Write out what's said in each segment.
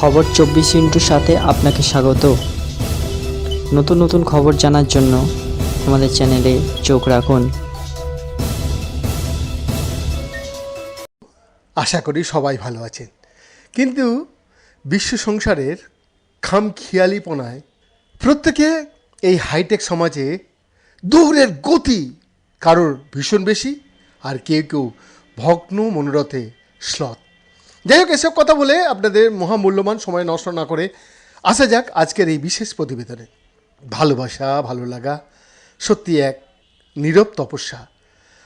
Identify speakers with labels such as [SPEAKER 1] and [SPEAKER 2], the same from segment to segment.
[SPEAKER 1] খবর চব্বিশ ইন্টুর সাথে আপনাকে স্বাগত। নতুন নতুন খবর জানার জন্য আমাদের চ্যানেলে চোখ রাখুন।
[SPEAKER 2] আশা করি সবাই ভালো আছেন। কিন্তু বিশ্ব সংসারের খামখেয়ালিপনায় প্রত্যেকে এই হাইটেক সমাজে দৌড়ের গতি কারোর ভীষণ বেশি আর কেউ কেউ ভগ্ন মনোরথে শ্লথ। যাই হোক, এসব কথা বলে আপনাদের মহামূল্যবান সময় নষ্ট না করে আসা যাক আজকের এই বিশেষ প্রতিবেদনে। ভালোবাসা, ভালো লাগা, সত্যি এক নীরব তপস্যা।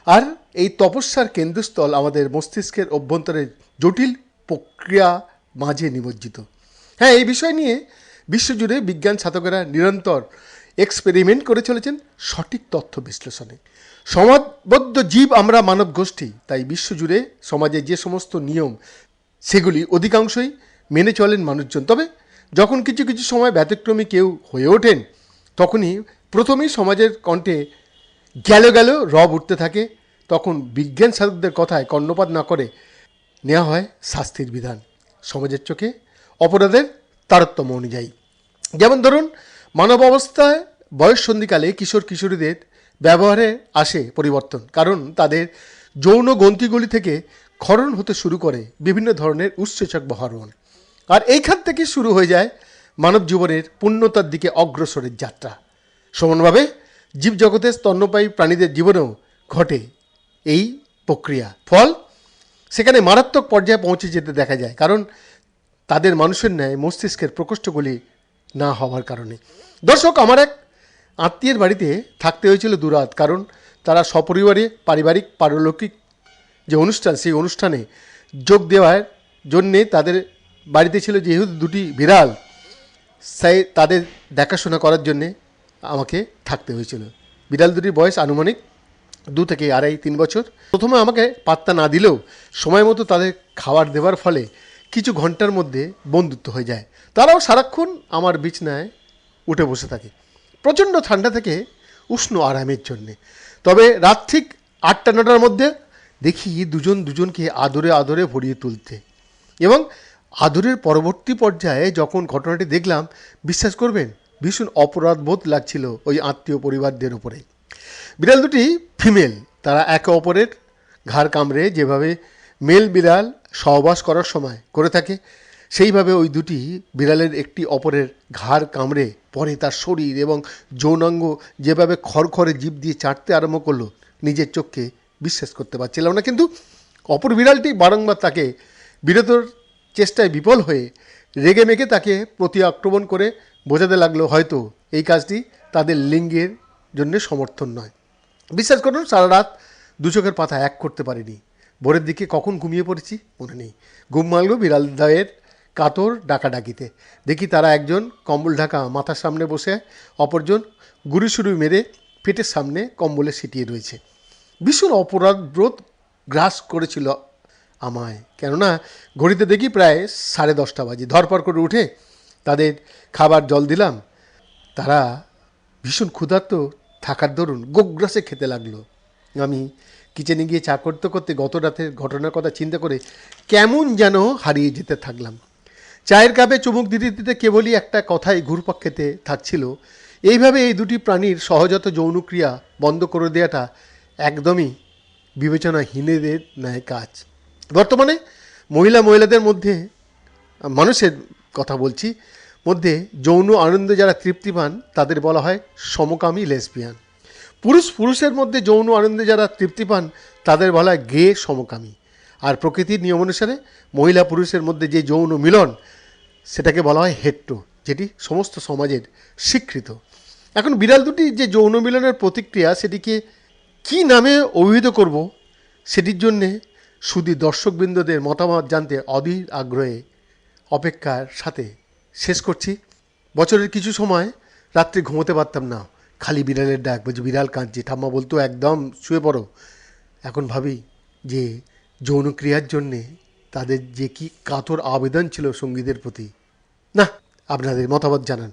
[SPEAKER 2] আর এই তপস্যার কেন্দ্রস্থল আমাদের মস্তিষ্কের অভ্যন্তরের জটিল প্রক্রিয়া মাঝে নিমজ্জিত। হ্যাঁ এই বিষয় নিয়ে বিশ্বজুড়ে বিজ্ঞান ছাতকেরা নিরন্তর এক্সপেরিমেন্ট করে চলেছেন সঠিক তথ্য বিশ্লেষণে। সমাজবদ্ধ জীব আমরা মানব গোষ্ঠী তাই বিশ্বজুড়ে সমাজে যে সমস্ত নিয়ম সেগুলি অধিকাংশই মেনে চলেন মানুষজন। তবে যখন কিছু কিছু সময় ব্যতিক্রমী কেউ হয়ে ওঠেন, তখনই প্রথমেই সমাজের কণ্ঠে গেল গেল রব উঠতে থাকে। তখন বিজ্ঞান সাধকদের কথায় কর্ণপাত না করে নেওয়া হয় শাস্তির বিধান। সমাজের চোখে অপরাধের তারতম্য অনুযায়ী। যেমন ধরুন মানব অবস্থায় বয়স সন্ধিকালে কিশোর কিশোরীদের ব্যবহারে আসে পরিবর্তন। কারণ তাদের যৌন গ্রন্থিগুলি থেকে ক্ষরণ হতে শুরু করে বিভিন্ন ধরনের উৎসেচক হরমোন আর এইখান থেকে শুরু হয়ে যায় মানব জীবনের পূর্ণতার দিকে অগ্রসরের যাত্রা। সমানভাবে জীবজগতের স্তন্যপায়ী প্রাণীদের জীবনেও ঘটে এই প্রক্রিয়া। ফল, সেখানে মারাত্মক পর্যায়ে পৌঁছে যেতে দেখা যায়, কারণ তাদের মানুষের ন্যায় মস্তিষ্কের প্রকোষ্ঠগুলি না হওয়ার কারণে। দর্শক, আমার এক আত্মীয়ের বাড়িতে থাকতে হয়েছিল দুরাত, কারণ তারা সপরিবারে পারিবারিক পারলৌকিক যে অনুষ্ঠান, সেই অনুষ্ঠানে যোগ দেওয়ার জন্যে তাদের বাড়িতে ছিল যেহেতু দুটি বিড়াল, সেই তাদের দেখাশোনা করার জন্যে আমাকে থাকতে হয়েছিল। বিড়াল দুটির বয়স আনুমানিক দু থেকে আড়াই, তিন বছর। প্রথমে আমাকে পাত্তা না দিলেও সময় মতো তাদের খাবার দেওয়ার ফলে কিছু ঘণ্টার মধ্যে বন্ধুত্ব হয়ে যায়। তারাও সারাক্ষণ আমার বিছনায় উঠে বসে থাকে। প্রচণ্ড ঠান্ডা থেকে উষ্ণ আরামের জন্যে। তবে রাত ঠিক আটটা, নটার মধ্যে দেখি দুজন দুজনকে আদরে আদরে ভরিয়ে তুলতে। এবং আদরের পরবর্তী পর্যায়ে যখন ঘটনাটি দেখলাম, বিশ্বাস করবেন, ভীষণ অপরাধবোধ লাগছিল ওই আত্মীয় পরিবারদের উপরে। বিড়াল দুটি ফিমেল, তারা একে অপরের ঘাড় কামড়ে যেভাবে মেল বিড়াল সহবাস করার সময় করে থাকে, সেইভাবে ওই দুটি বিড়ালের একটি অপরের ঘাড় কামড়ে পরে তার শরীর এবং যৌনাঙ্গ যেভাবে খড়খড়ে জীব দিয়ে চাটতে আরম্ভ করল, নিজের চোখকে বিশ্বাস করতে পারছিলাম না। কিন্তু অপর বিড়ালটি বারংবার তাকে বিরতর চেষ্টায় বিফল হয়ে রেগে মেগে তাকে প্রতি আক্রমণ করে বোঝাতে লাগল, হয়তো এই কাজটি তাদের লিঙ্গের জন্য সমর্থন নয়। বিশ্বাস করুন, সারা রাত দু চোখের পাতা এক করতে পারিনি। ভোরের দিকে কখন ঘুমিয়ে পড়েছি মনে নেই। ঘুম মারল বিড়াল দায়ের কাতর ডাকাডাকিতে। দেখি তারা একজন কম্বল ঢাকা মাথার সামনে বসে, অপরজন গুরু শুরু মেরে পেটের সামনে কম্বলে সিটিয়ে রয়েছে। ভীষণ অপরাধবোধ গ্রাস করেছিল আমায়। কেননা, ঘড়িতে দেখি প্রায় সাড়ে দশটা বাজে। ধরপড় করে উঠে তাদের খাবার জল দিলাম। তারা ভীষণ ক্ষুধার্ত থাকার দরুন গোগ্রাসে খেতে লাগল। আমি কিচেনে গিয়ে চা করতে করতে গত রাতের ঘটনার কথা চিন্তা করে কেমন যেন হারিয়ে যেতে থাকলাম। চায়ের কাপে চুমুক দিতে দিতে কেবলই একটা কথাই ঘুরপাক খেতে থাকছিল। এইভাবে এই দুটি প্রাণীর সহজাত যৌনক্রিয়া বন্ধ করে দেওয়াটা একদমই বিবেচনাহীনদের ন্যায় কাজ। বর্তমানে মহিলা মহিলাদের মধ্যে, মানুষের কথা বলছি, মধ্যে যৌন আনন্দে যারা তৃপ্তি পান তাদের বলা হয় সমকামী লেসবিয়ান পুরুষ পুরুষের মধ্যে যৌন আনন্দে যারা তৃপ্তি পান তাদের বলা হয় গে সমকামী। আর প্রকৃতির নিয়ম অনুসারে মহিলা পুরুষের মধ্যে যে যৌন মিলন, সেটাকে বলা হয় হেট্টো, যেটি সমস্ত সমাজের স্বীকৃত। এখন বিড়াল দুটি যে যৌন মিলনের প্রতিক্রিয়া, সেটিকে কি নামে অভিহিত করব? সেটির জন্যে শুধু দর্শকবৃন্দদের মতামত জানতে অধীর আগ্রহে অপেক্ষার সাথে শেষ করছি। বছরের কিছু সময় রাত্রে ঘুমোতে পারতাম না। খালি বিড়ালের ডাক বলছি বিড়াল কাঁদছে। ঠাম্মা বলতো, একদম, শুয়ে পড়ো। এখন ভাবি যে যৌনক্রিয়ার জন্যে তাদের যে কি কাতর আবেদন ছিল সঙ্গীদের প্রতি। না, আপনাদের মতামত জানান।